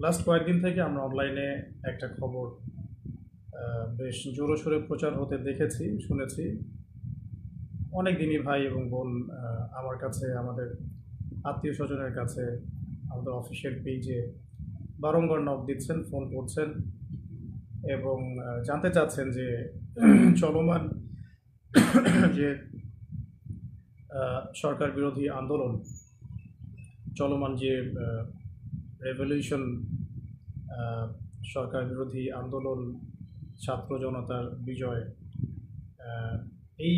Last কয়েকদিন থেকে আমরা অনলাইনে একটা খবর বেশ জোরো সোরে প্রচার হতে দেখেছি, শুনেছি। অনেক দিনই ভাই এবং বোন আমার কাছে, আমাদের আত্মীয় স্বজনের কাছে, আমাদের অফিসিয়াল পেজে বারংবার নক দিচ্ছেন ফোন করছেন এবং জানতে চাচ্ছেন যে চলমান যে সরকার বিরোধী আন্দোলন, চলমান যে রেভলিউশন সরকার বিরোধী আন্দোলন, ছাত্র জনতার বিজয় এই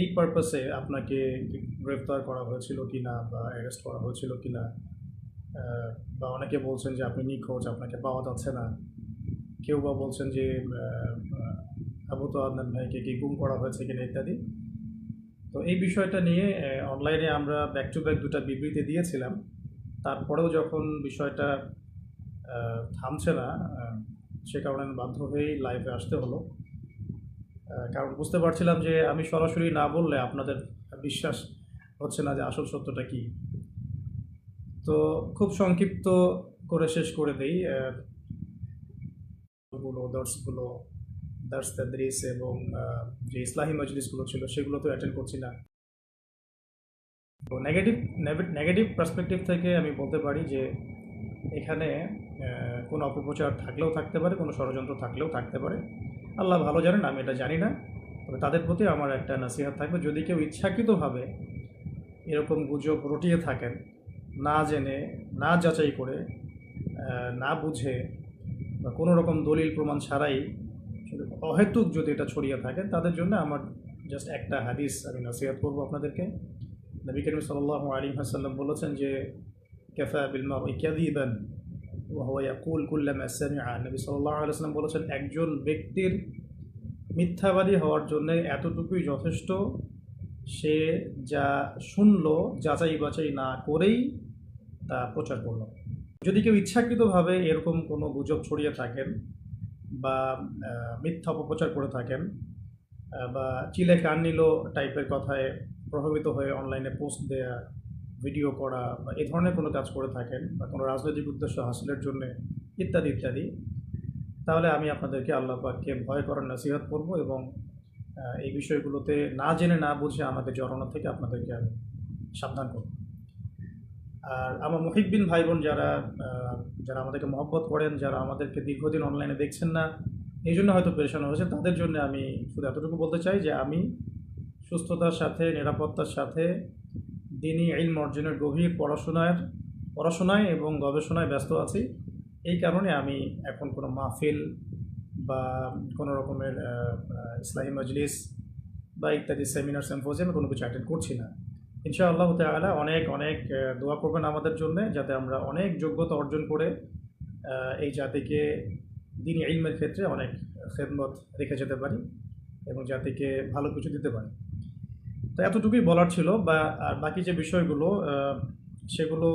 এই পারপাসে আপনাকে গ্রেফতার করা হয়েছিল কি না বা অ্যারেস্ট করা হয়েছিল কি না বা অনেকে বলছেন যে আপনি নিখোঁজ, আপনাকে পাওয়া যাচ্ছে না। কেউ বা বলছেন যে আবু তো আদনান ভাইকে কি গুম করা হয়েছে কিনা ইত্যাদি। তো এই বিষয়টা নিয়ে অনলাইনে আমরা ব্যাক টু ব্যাক দুটা বিবৃতি দিয়েছিলাম। তারপরেও যখন বিষয়টা থামছে না সে কারণে আমি বাধ্য হয়েই লাইভে আসতে হলো। কারণ বুঝতে পারছিলাম যে আমি সরাসরি না বললে আপনাদের বিশ্বাস হচ্ছে না যে আসল সত্যটা কি। তো খুব সংক্ষিপ্ত করে শেষ করে দেই গুলো দর্শগুলো দার্স তাদরিস এবং যে ইসলাহী মজলিসগুলো ছিল সেগুলো তো অ্যাটেন্ড করছি না। তো নেগেটিভ নেগেটিভ পার্সপেক্টিভ থেকে আমি বলতে পারি যে, এখানে কোনো অপপ্রচার থাকলেও থাকতে পারে, কোনো ষড়যন্ত্র থাকলেও থাকতে পারে। আল্লাহ ভালো জানেন, আমি এটা জানি না। তবে তাদের প্রতি আমার একটা নাসিহাত থাকবে। যদি কেউ ইচ্ছাকৃতভাবে এরকম গুজব রটিয়ে থাকেন, না জেনে, না যাচাই করে না বুঝে, বা কোনো রকম দলিল প্রমাণ ছাড়াই অহেতুক যদি এটা ছড়িয়ে থাকে, তাদের জন্য আমার জাস্ট একটা হাদিস আমি নসিহাত করব আপনাদেরকে। নবী করিম সাল্লাহ আলী হাসাল্লাম বলেছেন যে, কেফা বিলমা ইকাদিবান ইয়াকুল কুল্লাম সামিআ। নবী সাল্লাল্লাহু আলাইহি বলেছেন, একজন ব্যক্তির মিথ্যাবাদী হওয়ার জন্য এতটুকুই যথেষ্ট, সে যা শুনল, যাচাই বাছাই না করেই তা প্রচার করল। যদি কেউ ইচ্ছাকৃতভাবে এরকম কোনো গুজব ছড়িয়ে থাকেন বা মিথ্যা অপপ্রচার করে থাকেন বা চিলে কান নিল টাইপের কথায় প্রভাবিত হয়ে অনলাইনে পোস্ট দেয়া ভিডিও করা বা এই ধরনের কোনো কাজ করে থাকেন বা কোনো রাজনৈতিক উদ্দেশ্য হাসিলের জন্য, ইত্যাদি ইত্যাদি, তাহলে আমি আপনাদেরকে আল্লাহ পাককে ভয় করার নসিহত করব এবং এই বিষয়গুলোতে না জেনে না বুঝে আমাকে জড়ানো থেকে আপনাদেরকে আমি সাবধান করব। আর আমার মহিবিন ভাই বোন যারা যারা আমাদেরকে মহব্বত করেন, যারা আমাদেরকে দীর্ঘদিন অনলাইনে দেখছেন না, এই জন্য হয়তো পেরেশানো হয়েছে তাদের জন্য আমি শুধু এতটুকু বলতে চাই যে আমি সুস্থতার সাথে নিরাপত্তার সাথে দিনই ইলম অর্জনের গভীর পড়াশোনার পড়াশোনায় এবং গবেষণায় ব্যস্ত আছি। এই কারণে আমি এখন কোনো মাহফিল বা কোনো রকমের আহ, মজলিস বা ইত্যাদি সেমিনার সেম্পোজিয়ামে কোনো কিছু অ্যাটেন্ড করছি না। ইনশাআল্লাহ তাআলা অনেক অনেক দোয়া করবেন আমাদের জন্য যাতে আমরা অনেক যোগ্যতা অর্জন করে এই জাতিকে দিনই ইলমের ক্ষেত্রে অনেক খেদমত রেখে যেতে পারি এবং জাতিকে ভালো কিছু দিতে পারি। তো এতটুকুই বলার ছিল বা, আর বাকি যে বিষয়গুলো সেগুলো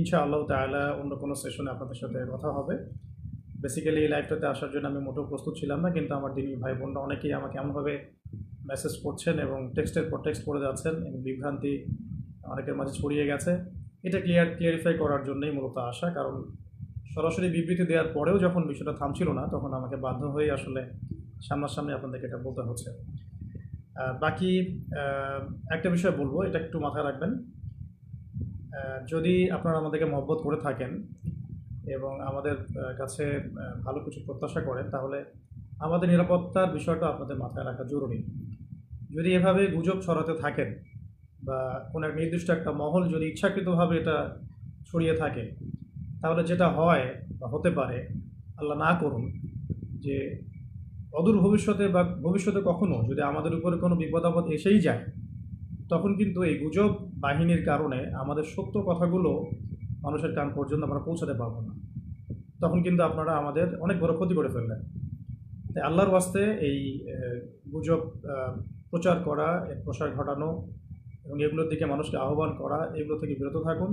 ইনশাআল্লাহ তাআলা অন্য কোনো সেশনে আপনাদের সাথে কথা হবে। বেসিক্যালি এই লাইভটাতে আসার জন্য আমি মোটেও প্রস্তুত ছিলাম না, কিন্তু আমার দিনী ভাই বোনরা অনেকেই আমাকে এমনভাবে মেসেজ করছেন এবং টেক্সটের পর টেক্সট করে যাচ্ছেন, এবং বিভ্রান্তি অনেকের মাঝে ছড়িয়ে গেছে। এটা ক্লিয়ার ক্লিয়ারিফাই করার জন্যই মূলত আসা, কারণ সরাসরি বিবৃতি দেওয়ার পরেও যখন বিষয়টা থামছিল না, তখন আমাকে বাধ্য হয়ে আসলে সামনাসামনি আপনাদেরকে এটা বলতে হচ্ছে। বাকি একটা বিষয় বলব, এটা একটু মাথায় রাখবেন। যদি আপনারা আমাদেরকে মহব্বত করে থাকেন এবং আমাদের কাছে ভালো কিছু প্রত্যাশা করেন, তাহলে আমাদের নিরাপত্তার বিষয়টা আপনাদের মাথায় রাখা জরুরি। যদি এভাবে গুজব ছড়াতে থাকেন বা কোনো এক নির্দিষ্ট একটা মহল যদি ইচ্ছাকৃতভাবে এটা ছড়িয়ে থাকে, তাহলে যেটা হয় বা হতে পারে, আল্লাহ না করুন যে অদূর ভবিষ্যতে বা ভবিষ্যতে কখনো যদি আমাদের উপরে কোনো বিপদ আপদ এসেই যায়, তখন কিন্তু এই গুজব বাহিনীর কারণে আমাদের সত্য কথাগুলো মানুষের কান পর্যন্ত আমরা পৌঁছাতে পারব না। তখন কিন্তু আপনারা আমাদের অনেক বড় ক্ষতি করে ফেললেন। তাই আল্লাহর ওয়াস্তে এই গুজব প্রচার করা প্রসার ঘটানো এবং এগুলোর দিকে মানুষকে আহ্বান করা, এগুলো থেকে বিরত থাকুন।